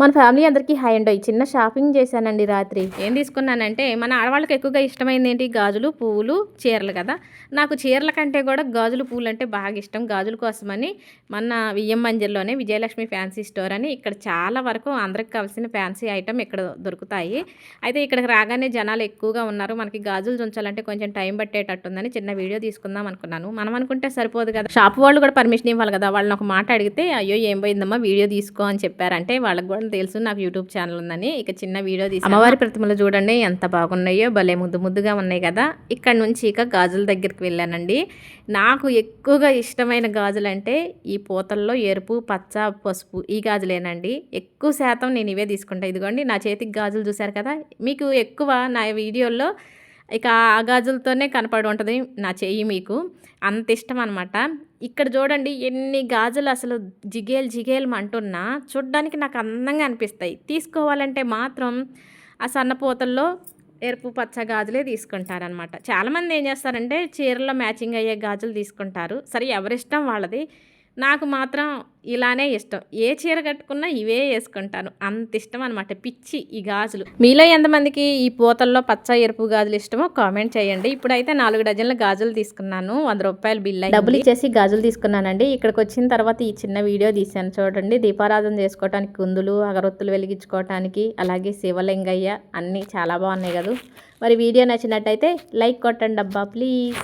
మన ఫ్యామిలీ అందరికీ high and. చిన్న షాపింగ్ చేశానండి రాత్రి. ఏం తీసుకున్నానంటే మన ఆడవాళ్ళకి ఎక్కువగా ఇష్టమైంది ఏంటి గాజులు పువ్వులు చీరలు కదా. నాకు చీరల కంటే కూడా గాజులు పువ్వులు అంటే బాగా ఇష్టం. గాజుల కోసమని మన వియ్యం మంజర్లోనే విజయలక్ష్మి ఫ్యాన్సీ స్టోర్ అని ఇక్కడ చాలా వరకు అందరికి కావాల్సిన ఫ్యాన్సీ ఐటమ్ ఇక్కడ దొరుకుతాయి. అయితే ఇక్కడికి రాగానే జనాలు ఎక్కువగా ఉన్నారు. మనకి గాజులు ఉంచాలంటే కొంచెం టైం పట్టేటట్టుందని చిన్న వీడియో తీసుకుందాం అనుకున్నాను. మనం అనుకుంటే సరిపోదు కదా. షాప్ వాళ్ళు కూడా పర్మిషన్ ఇవ్వాలి కదా. వాళ్ళని ఒక మాట అడిగితే అయ్యో ఏం పోయిందమ్మా? వీడియో తీసుకో అని చెప్పారంటే వాళ్ళకి కూడా తెలుసు నాకు యూట్యూబ్ ఛానల్ ఉందని. ఇక చిన్న వీడియో తీసి అమ్మవారి ప్రతిమలు చూడండి ఎంత బాగున్నాయో భలే ముద్దు ముద్దుగా ఉన్నాయి కదా. ఇక్కడ నుంచి ఇక గాజుల దగ్గరికి వెళ్ళానండి. నాకు ఎక్కువగా ఇష్టమైన గాజులు అంటే ఈ పూతల్లో ఎరుపు పచ్చ పసుపు ఈ గాజులేనండి. ఎక్కువ శాతం నేను ఇవే తీసుకుంటా. ఇదిగోండి నా చేతికి గాజులు చూశారు కదా. మీకు ఎక్కువ నా వీడియోల్లో ఇక ఆ గాజులతోనే కనపడి ఉంటుంది నా చెయ్యి మీకు. అంత ఇష్టం అనమాట ఇక్కడ చూడండి ఎన్ని గాజులు అసలు జిగేలు జిగేలు అంటున్నా చూడ్డానికి నాకు అందంగా అనిపిస్తాయి. తీసుకోవాలంటే మాత్రం ఆ సన్నపోతల్లో ఎరుపు పచ్చ గాజులే తీసుకుంటారనమాట చాలామంది ఏం చేస్తారంటే చీరలో మ్యాచింగ్ అయ్యే గాజులు తీసుకుంటారు. సరే ఎవరిష్టం వాళ్ళది. నాకు మాత్రం ఇలానే ఇష్టం. ఏ చీర కట్టుకున్నా ఇవే వేసుకుంటాను. అంత ఇష్టం అనమాట పిచ్చి ఈ గాజులు. మీలో ఎంతమందికి ఈ పూతల్లో పచ్చ ఎరుపు గాజులు ఇష్టమో కామెంట్ చేయండి. ఇప్పుడైతే నాలుగు డజన్ల గాజులు తీసుకున్నాను. వంద రూపాయలు బిల్ డబ్బులు ఇచ్చేసి గాజులు తీసుకున్నానండి. ఇక్కడికి వచ్చిన తర్వాత ఈ చిన్న వీడియో తీశాను చూడండి. దీపారాధన చేసుకోవడానికి కుందులు అగరొత్తులు వెలిగించుకోవటానికి అలాగే శివలింగయ్య అన్నీ చాలా బాగున్నాయి కదా. మరి వీడియో నచ్చినట్టయితే లైక్ కొట్టండి అబ్బా ప్లీజ్.